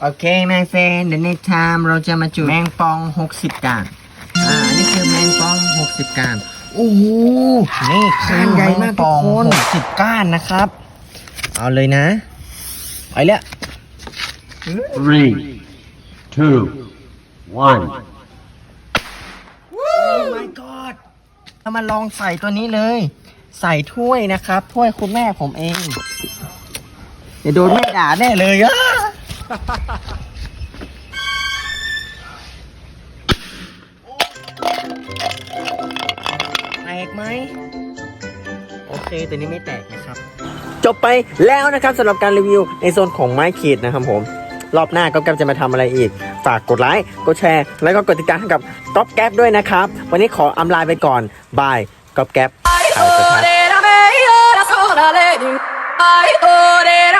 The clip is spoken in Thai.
โอเคแมงเฟนเดี๋ยวในไทม์เราจะมาจุดแมงปอง 60กานอ่าอันนี้คือแมงปอง 60กานโอ้โหนี่ก้านใหญ่มากทุกคน60ก้านนะครับ เอาเลยนะไปแล้ว Three, two, one. โอ้ my god เรามาลองใส่ตัวนี้เลย ใส่ถ้วยนะครับ ถ้วยคุณแม่ผมเอง เดี๋ยวโดนแม่ด่าแน่เลยอะ แตกไหม โอเค ตัวนี้ไม่แตกนะครับ จบไปแล้วนะครับสำหรับการรีวิวในโซนของไม้ขีดนะครับผม รอบหน้าก๊อฟแก๊ปจะมาทำอะไรอีก ฝากกดไลค์ กดแชร์ แล้วก็กดติดตามให้กับก๊อฟแก๊ปด้วยนะครับ วันนี้ขออำลาไปก่อน บายก๊อฟแก๊ปขายประทัด Ora me ora sola le Ai ora me ora